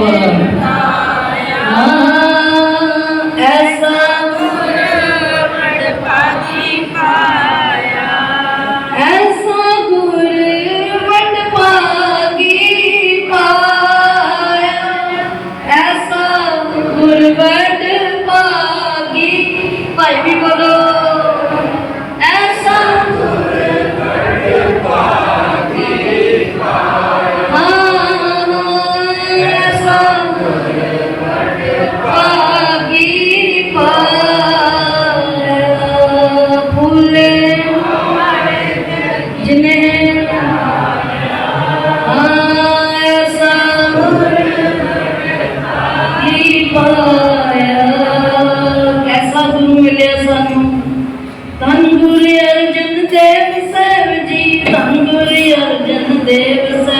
Amen. ਧੰਨ ਗੁਰੂ ਅਰਜਨ ਦੇਵ ਸਰਬ ਜੀ ਧੰਨ ਗੁਰੂ ਅਰਜਨ ਦੇਵ ਸਰਬ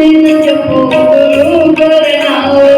నిన్ను పొందులు గరనావు